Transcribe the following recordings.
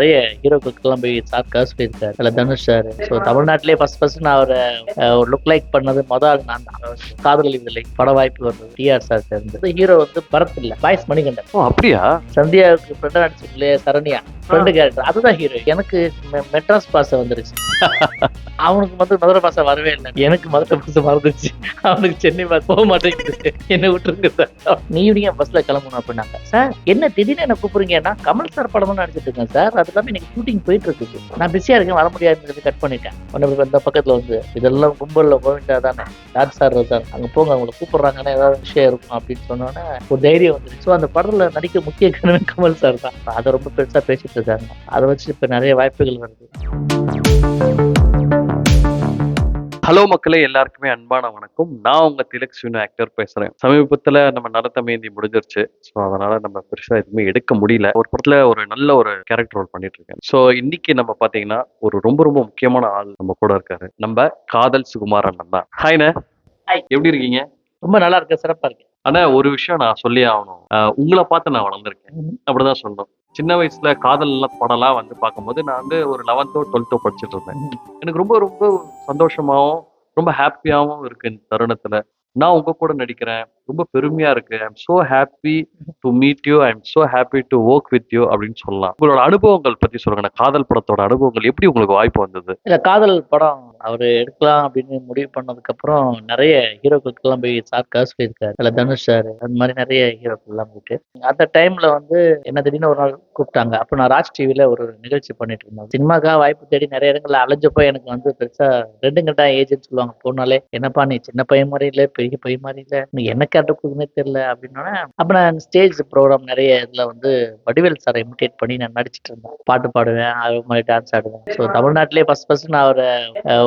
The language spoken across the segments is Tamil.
நிறைய ஹீரோக்களுக்கெல்லாம் போய் சார் காசு போயிருக்காரு அதில் தனுஷ் சார் ஸோ தமிழ்நாட்டிலே ஃபர்ஸ்ட் ஃபர்ஸ்ட் நான் அவரை ஒரு லுக் லைக் பண்ணது முதல் நான் காதல் இல்லை பட வாய்ப்பு வருது டிஆர் சார் சேர்ந்து ஹீரோ வந்து பரத் இல்ல பாய்ஸ் மணிகண்டன். ஓ அப்படியா? சந்தியாவுக்கு ஃப்ரெண்டாக நடிச்சிருக்கலையே சரண்யா. Friend character. அதுதான் ஹீரோ எனக்கு மெட்ராஸ் பாசை வந்துருச்சு. அவனுக்கு வந்து மதுரை பாசை வரவே இல்லை. எனக்கு மதுரை பாசை மறந்துச்சு அவனுக்கு சென்னை பாசை போக மாட்டேங்குது. என்ன விட்டுருங்க சார் நீ ஈவினிங் பஸ்ல கிளம்பணும் அப்படின்னாங்க. சார் என்ன திடீர்னு என்ன கூப்பிடுறீங்கன்னா கமல் சார் படம் தான் நடிச்சிட்டு இருக்கேன் சார். அது இல்லாமல் எனக்கு ஷூட்டிங் போயிட்டு இருக்குது. நான் பிஸியா இருக்கேன் வர முடியாதுன்னு கட் பண்ணிட்டேன். உடனே இந்த பக்கத்துல வந்து இதெல்லாம் கும்பல்ல வேண்டியது தானே டான்ஸ் சார் தான் அங்க போங்க அவங்களை கூப்பிடுறாங்கன்னா ஏதாவது விஷயம் இருக்கும் அப்படின்னு சொன்னோன்னே ஒரு தைரியம் வந்துருச்சு. ஸோ அந்த படத்துல நடிக்க முக்கிய காரணமே கமல் சார் தான். அதை ரொம்ப பெருசா பேசிட்டு இருக்காங்க அதை வச்சு இப்ப நிறைய வாய்ப்புகள் வருது ஹலோ மக்களே எல்லாருக்குமே அன்பான வணக்கம். நான் உங்க திலக் சிவன் ஆக்டர் பேசுறேன். சமீபத்துல நம்ம நடத்த மேந்தி முடிஞ்சிருச்சு. ஸோ அதனால நம்ம பெருசா எதுவுமே எடுக்க முடியல. ஒரு படத்துல ஒரு நல்ல ஒரு கேரக்டர் ரோல் பண்ணிட்டு இருக்கேன் ஸோ இன்னைக்கு நம்ம பாத்தீங்கன்னா ஒரு ரொம்ப ரொம்ப முக்கியமான ஆள் நம்ம கூட இருக்காரு. நம்ம காதல் சுகுமார் அண்ணன் தான். ஹாய்ண்ணே. எப்படி இருக்கீங்க? ரொம்ப நல்லா இருக்கு சிறப்பா இருக்கு ஆனா ஒரு விஷயம் நான் சொல்லி ஆகணும். உங்களை பார்த்து நான் வளர்ந்துருக்கேன். அப்படிதான் சொல்லணும். சின்ன வயசுல காதல் படம்லாம் வந்து பார்க்கும்போது நான் வந்து ஒரு லெவன்த்தோ டுவெல்த்தோ படிச்சுட்டு இருந்தேன். எனக்கு ரொம்ப ரொம்ப சந்தோஷமாவும் ரொம்ப ஹாப்பியாவும் இருக்கு இந்த தருணத்துல. நான் உங்க கூட நடிக்கிறேன். ரொம்ப பெருமையா இருக்கு. I am so happy to meet you I am so happy to work with you அப்படின்னு சொல்லலாம். உங்களோட அனுபவங்கள் பத்தி சொல்லுங்க. நான் காதல் படத்தோட அனுபவங்கள் எப்படி உங்களுக்கு வாய்ப்பு வந்தது? இல்ல காதல் படம் அவர் எடுக்கலாம் அப்படின்னு முடிவு பண்ணதுக்கு அப்புறம் நிறைய ஹீரோக்களுக்கெல்லாம் போய் சார் காசு போயிருக்காரு. அதில் தனுஷ் சார். அந்த மாதிரி நிறைய ஹீரோக்கள்லாம் போயிட்டு. அந்த டைம்ல வந்து என்ன திடீர்னு ஒரு நாள் கூப்பிட்டாங்க. அப்போ நான் ராஜ் டிவியில் ஒரு நிகழ்ச்சி பண்ணிட்டு இருந்தேன். சினிமாக்காக வாய்ப்பு தேடி நிறைய இடங்களில் அலைஞ்சப்போ எனக்கு வந்து பெருசாக ரெண்டு கண்டா ஏஜென்ட் சொல்லுவாங்க. போனாலே என்னப்பா நீ சின்ன பையன் மாதிரி இல்லை பெரிய பையன் மாதிரி இல்லை? நீ என்ன கேரக்டர் தெரியல அப்படின்னா அப்போ நான் ஸ்டேஜ் ப்ரோக்ராம் நிறைய இதில் வந்து வடிவேல் சாரை இமிட்டேட் பண்ணி நான் நடிச்சிட்டு இருந்தேன். பாட்டு பாடுவேன் அது மாதிரி டான்ஸ் ஆடுவேன். ஸோ தமிழ்நாட்டிலே ஃபர்ஸ்ட் ஃபர்ஸ்ட் நான் அவரை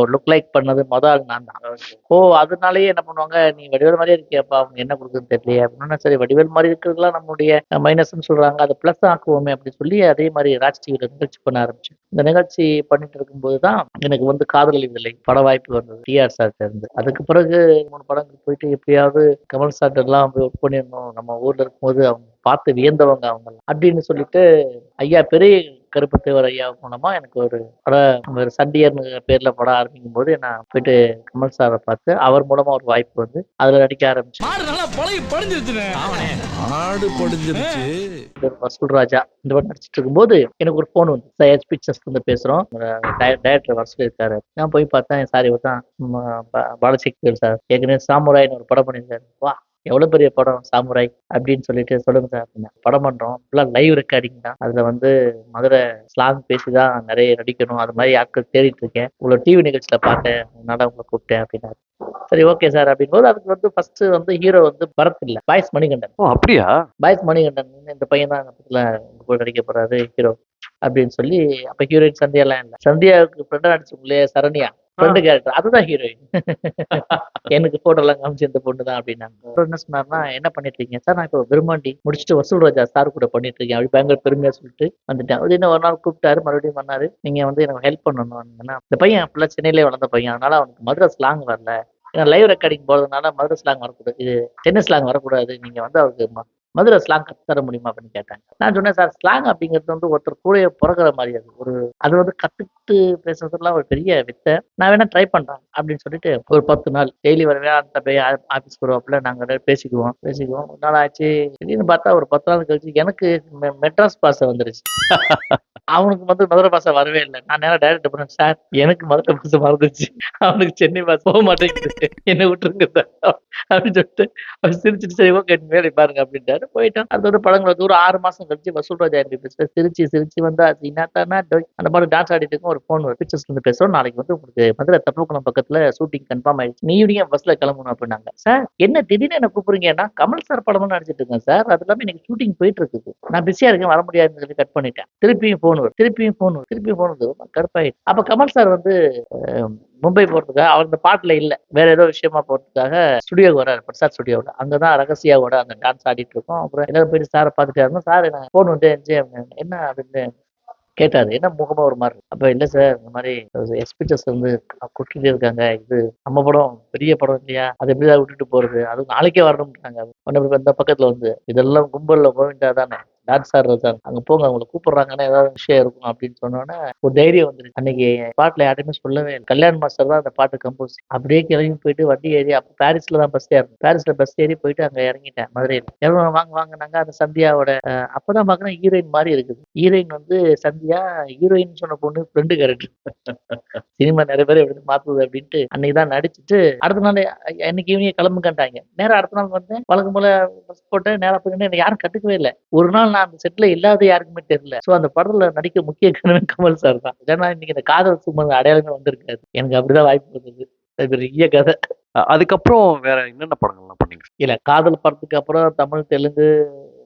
ஒரு லுக் லைக் பண்ணது முதல் நான் தான். ஓ அதனாலேயே என்ன பண்ணுவாங்க நீ வடிவேல் மாதிரியே இருக்கியாப்பா அவங்க என்ன கொடுக்குன்னு தெரியலையே? அப்படின்னா சரி வடிவேல் மாதிரி இருக்கிறதுலாம் நம்மளுடைய மைனஸ்ன்னு சொல்கிறாங்க அதை ப்ளஸ் ஆக்குவோமே அப்படின்னு சொல்லி அதே மாதிரி ராஜ் டிவியில் நிகழ்ச்சி பண்ண ஆரம்பிச்சேன். இந்த நிகழ்ச்சி பண்ணிட்டு இருக்கும்போது தான் எனக்கு வந்து காதல் இல்லை. பட வாய்ப்பு வந்தது. டிஆர் சார் இருந்து. அதுக்கு பிறகு மூணு படங்கள் போயிட்டு எப்படியாவது கமல் சார்ட்டெல்லாம் எல்லாம் போய் ஒர்க் பண்ணிடணும் நம்ம ஊர்ல இருக்கும்போது அவங்க பார்த்து வியந்தவங்க அவங்க அப்படின்னு சொல்லிட்டு ஐயா பெரிய கருப்பத்தேவர் ஐயா மூலமா எனக்கு ஒரு படம் ஒரு சண்டியர்னு பேர்ல படம் ஆரம்பிக்கும் போது நான் போயிட்டு கமல் சாரை பார்த்து அவர் மூலமா ஒரு வாய்ப்பு வந்து அதுல நடிக்க ஆரம்பிச்சேன். மாடு நல்லா பழகி படிஞ்சிருச்சுனே. ஆடு படிஞ்சிருச்சு. பேர் வசூல் ராஜா. இந்த படம் நடிச்சிட்டு இருக்கும்போது எனக்கு ஒரு ஃபோன் வந்து சையஸ் பிக்சர்ஸ் வந்து பேசுறோம். டைரக்டர் வசூல் இருக்காரு. நான் போய் பார்த்தேன் சார் தான் பாலசக்திகள் சார். ஏற்கனவே சாமுராய்னு ஒரு படம் பண்ணியிருக்காரு வா எவ்வளவு பெரிய படம் சாமுராய் அப்படின்னு சொல்லிட்டு சொல்லுங்க சார் அப்படின்னா படம் பண்றோம். ஃபுல்லாக லைவ் ரெக்கார்டிங் தான். அதுல வந்து மதுரை ஸ்லாங் பேசி தான் நிறைய நடிக்கணும். அது மாதிரி ஆட்கள் தேடிட்டு இருக்கேன். உங்களை டிவி நிகழ்ச்சியில பார்த்தேன். அதனால உங்களை கூப்பிட்டேன் அப்படின்னாரு. சரி ஓகே சார் அப்படின் போது அதுக்கு வந்து ஃபர்ஸ்ட் வந்து ஹீரோ வந்து பரத் இல்ல பாய்ஸ் மணிகண்டன். ஓ அப்படியா? பாய்ஸ் மணிகண்டன் இந்த பையன் தான் உங்க கூட நடிக்க போறாரு ஹீரோ அப்படின்னு சொல்லி அப்ப ஹீரோயின் சந்தியாலாம் இல்ல. சந்தியாவுக்கு ஃப்ரெண்டா நடிச்சுங்களே சரண்யா? Friend character. அதுதான் ஹீரோயின் எனக்கு போட்டோ எல்லாம் காமிச்சு இந்த பொண்ணு தான் அப்படின்னாங்க என்ன சொன்னார்னா என்ன பண்ணிட்டு இருக்கீங்க சார் நான் இப்போ விரும்பாண்டி முடிச்சுட்டு வசூல் ராஜா சார் கூட பண்ணிட்டு இருக்கேன் அப்படி பயங்கர பெருமையா சொல்லிட்டு வந்துட்டேன். அது இன்னும் ஒரு நாள் கூப்பிட்டாரு மறுபடியும் பண்ணாரு. நீங்க வந்து எனக்கு ஹெல்ப் பண்ணணும். இந்த பையன் ஃபுல்லா சென்னையிலே வளர்ந்த பையன். அதனால அவனுக்கு மதுரை ஸ்லாங் வரல. ஏன்னா லைவ் ரெக்கார்டிங் போறதுனால மதுரை ஸ்லாங் வரக்கூடாது. இது சென்னை ஸ்லாங் வரக்கூடாது. நீங்க வந்து அவருக்கு மதுரை ஸ்லாங் கத்து தர முடியுமா அப்படின்னு கேட்டாங்க. நான் சொன்னேன் சார் ஸ்லாங் அப்படிங்கிறது வந்து ஒருத்தர் கூட பிறகுற மாதிரி அது. ஒரு அது வந்து கத்துக்கிட்டு பேசுறதுலாம் ஒரு பெரிய வித்தை. நான் வேணா ட்ரை பண்றேன் அப்படின்னு சொல்லிட்டு ஒரு பத்து நாள் டெய்லி வரவே அந்த போய் ஆஃபீஸ் வருவாப்புல நாங்கள் பேசிக்குவோம் பேசிக்குவோம். ஒரு நாள் ஆச்சு. திடீர்னு பார்த்தா ஒரு பத்து நாள் கழிச்சு எனக்கு மெ- மெட்ராஸ் பாசை வந்துருச்சு. அவனுக்கு வந்து மதுரை பாசை வரவே இல்லை. நான் நேரம் டைரக்ட் பண்ணேன் சார் எனக்கு மதுரை பாசை மறந்துச்சு. அவனுக்கு சென்னை பாசை போக மாட்டேங்குது. என்ன விட்டுருங்க அப்படின்னு சொல்லிட்டு அவர் சிரிச்சிட்டு சரி ஓகே வேலை பாருங்க அப்படின்ட்டாரு. போயிட்டான். அது ஒரு படங்களை தூரம் ஆறு மாசம் கழிச்சு வசூல் ராஜா எம்பி சிரிச்சு சிரிச்சு வந்தா அது என்னத்தானா அந்த மாதிரி டான்ஸ் ஆடிட்டு இருக்கும் ஒரு ஃபோன் ஒரு பிக்சர்ஸ் இருந்து பேசுறோம். நாளைக்கு வந்து உங்களுக்கு மதுரை தப்புக்குளம் பக்கத்துல ஷூட்டிங் கன்ஃபார்ம் ஆயிடுச்சு. நீ ஈவினிங் பஸ்ல கிளம்பணும் அப்படின்னாங்க. சார் என்ன திடீர்னு என்ன கூப்பிடுறீங்கன்னா கமல் சார் படமும் நடிச்சிட்டு இருக்கேன் சார். அது இல்லாம எனக்கு ஷூட்டிங் போயிட்டு இருக்குது. நான் பிஸியா இருக்கேன். வர முடியாதுன்னு சொல்லி கட் பண்ணிட்டேன். திருப்பியும் ஃபோன் வரும். திருப்பியும் ஃபோன் வரும். திருப்பியும் ஃபோன் வந்து ரொம்ப கடுப்பாயிடுச்சு. அப்ப கமல் சார் வந்து மும்பை போறதுக்காக அவர் இந்த பாட்டுல இல்ல. வேற ஏதோ விஷயமா போறதுக்காக ஸ்டுடியோக்கு வராரு பிரசாத் ஸ்டுடியோவில் அங்கதான் ரகசியாவோட அந்த டான்ஸ் ஆடிட்டு இருக்கோம். அப்புறம் எல்லாரும் போயிட்டு சாரை பார்த்துட்டு இருந்தோம் சார் ஃபோன் வந்து என்ன அப்படின்னு கேட்டாரு. என்ன முகமா ஒரு மாதிரி அப்ப இல்ல சார் இந்த மாதிரி எஸ்பிச்சர்ஸ் வந்து குட்டிட்டு இருக்காங்க. இது நம்ம படம் பெரிய படம் இல்லையா? அது எப்படிதான் விட்டுட்டு போறது? அது நாளைக்கே வரணும்ட்டாங்க உடனே இந்த பக்கத்துல வந்து இதெல்லாம் கும்பல்ல போக தானே டான்ஸ் சார் இருக்காங்க அங்க போங்க அவங்களை கூப்பிடுறாங்கன்னா ஏதாவது விஷயம் இருக்கும் அப்படின்னு சொன்னோன்னே ஒரு தைரியம் வந்துருச்சு. அன்னைக்கு பாட்டுல யாருமே சொல்லவே இல்லை. கல்யாண் மாஸ்டர் தான் அந்த பாட்டு கம்போஸ் அப்படியே கிளம்பி போயிட்டு வண்டி ஏறி அப்போ பாரிஸ்ல தான் பஸ் ஏறணும். பாரிஸ்ல பஸ் ஏறி போயிட்டு அங்க இறங்கிட்டேன் மதுரையில். இறங்க வாங்க வாங்கினாங்க அந்த சந்தியாவோட அப்பதான் பாக்குறேன் ஹீரோயின் மாதிரி இருக்குது. ஹீரோயின் வந்து சந்தியா ஹீரோயின் சொன்ன பொண்ணு ஃப்ரெண்டு கேரக்டர் சினிமா நிறைய பேர் எப்படி மாத்துது அப்படின்ட்டு அன்னைக்கு தான் நடிச்சுட்டு அடுத்த நாள் அ- இன்னைக்கு ஈவினிங் கண்டாங்க நேரம் அடுத்த நாள் வந்தேன் வழக்கம் போல பஸ் போட்டேன் நேரம் போயிட்டு யாரும் கட்டுக்கவே இல்லை. ஒரு நாள் நான் அந்த செட்ல இல்லாத யாருக்குமே தெரியல. சோ அந்த படத்துல நடிக்க முக்கிய காரணமே கமல் சார் தான். ஏன்னா இன்னைக்கு இந்த காதல் சுமந்த அடையாளமே வந்திருக்காது. எனக்கு அப்படிதான் வாய்ப்பு வந்தது. அது பெரிய கதை. அதுக்கப்புறம் வேற என்னென்ன படங்கள்லாம் பண்ணீங்க? இல்ல காதல் படத்துக்கு அப்புறம் தமிழ் தெலுங்கு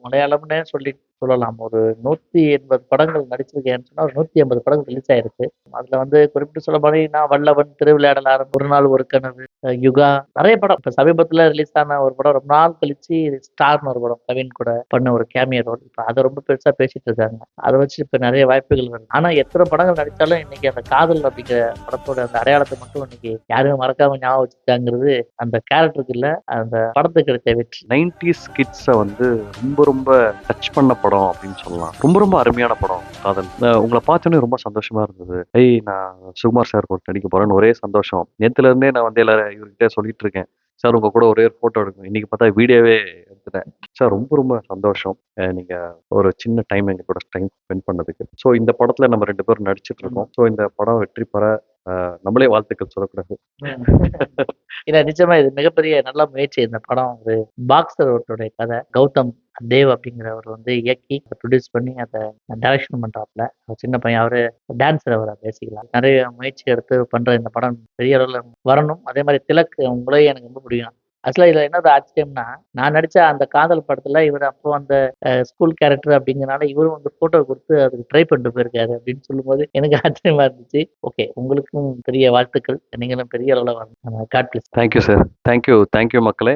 மலையாளம்னே சொல்லி சொல்லலாம். ஒரு நூற்றி எண்பது படங்கள் நடிச்சிருக்கேன்னு சொன்னால் ஒரு நூற்றி ஐம்பது படங்கள் ரிலீஸ் ஆயிருக்கு. அதில் வந்து குறிப்பிட்டு சொல்ல மாதிரி வல்லவன் திருவிளையாடலார் ஒரு நாள் ஒரு கனவு யுகா நிறைய படம். இப்போ சமீபத்தில் ரிலீஸ் ஆன ஒரு படம் ரொம்ப நாள் கழிச்சு ஸ்டார்னு ஒரு படம் கவின் கூட பண்ண ஒரு கேமியோ ரோல் இப்போ அதை ரொம்ப பெருசாக பேசிட்டு இருக்காங்க. அதை வச்சு இப்போ நிறைய வாய்ப்புகள் வருது ஆனால் எத்தனை படங்கள் நடித்தாலும் இன்னைக்கு அந்த காதல் அப்படிங்கிற படத்தோட அந்த அடையாளத்தை மட்டும் இன்னைக்கு யாருமே மறக்காம ஞாபகம் வச்சுட்டாங்கிறது அந்த கேரக்டருக்கு இல்லை அந்த படத்துக்கு கிடைத்த வெற்றி. நைன்டிஸ் கிட்ஸை வந்து ரொம்ப ரொம்ப டச் பண்ண படம் அப்படின்னு சொல்லலாம். ரொம்ப ரொம்ப அருமையான படம் காதல். உங்களை பார்த்தோன்னே ரொம்ப சந்தோஷமா இருந்தது. ஏய் நான் சுகுமார் சார் கூட நடிக்க போறேன்னு ஒரே சந்தோஷம். நேத்துல இருந்தே நான் வந்து எல்லாரும் இவர்கிட்ட சொல்லிட்டு இருக்கேன். சார் உங்க கூட ஒரே ஒரு போட்டோ எடுக்கணும் இன்னைக்கு பார்த்தா வீடியோவே எடுத்துட்டேன். சார் ரொம்ப ரொம்ப சந்தோஷம். நீங்க ஒரு சின்ன டைம் எங்க கூட டைம் ஸ்பெண்ட் பண்ணதுக்கு. ஸோ இந்த படத்துல நம்ம ரெண்டு பேரும் நடிச்சிட்டு இருக்கோம். ஸோ இந்த படம் வெற்றி பெற நம்மளே வாழ்த்துக்கள் சொல்லக்கூடாது. இல்ல நிஜமா இது மிகப்பெரிய நல்ல முயற்சி. இந்த படம் ஒரு பாக்ஸர் ஒருத்தருடைய கதை. கௌதம். தேவ் அப்படிங்கிறவர் வந்து இயக்கி ப்ரொடியூஸ் பண்ணி அதை டைரக்ஷன் பண்ணுறாப்புல அவர் சின்ன பையன் அவரு டான்ஸர் அவர் பேசிக்கலாம் நிறைய முயற்சி எடுத்து பண்ற இந்த படம் பெரிய அளவில் வரணும். அதே மாதிரி திலக் உங்களையும் எனக்கு ரொம்ப பிடிக்கும். ஆக்சுவலாக இதுல என்னது ஆச்சரியம்னா நான் நடிச்ச அந்த காதல் படத்துல இவர் அப்போ அந்த ஸ்கூல் கேரக்டர் அப்படிங்கிறனால இவரும் வந்து போட்டோ கொடுத்து அதுக்கு ட்ரை பண்ணிட்டு போயிருக்காரு அப்படின்னு சொல்லும்போது எனக்கு ஆச்சரியமா இருந்துச்சு. ஓகே உங்களுக்கும் பெரிய வாழ்த்துக்கள். நீங்களும் பெரிய அளவில் வரணும். God bless thank you sir thank you thank you மக்களே.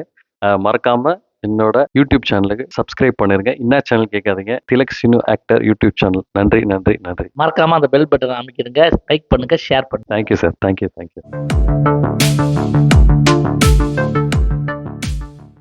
மறக்காமல் மறக்காம என்னோட யூடியூப் சேனலுக்கு சப்ஸ்கிரைப் பண்ணிருங்க. என்ன சேனல் கேட்காதீங்க. Tilak Sinu actor YouTube channel. நன்றி நன்றி நன்றி. மறக்காம அந்த பெல் பட்டன் அமைக்கிடுங்க. லைக் பண்ணுங்க ஷேர் பண்ணுங்க. Thank you sir thank you thank you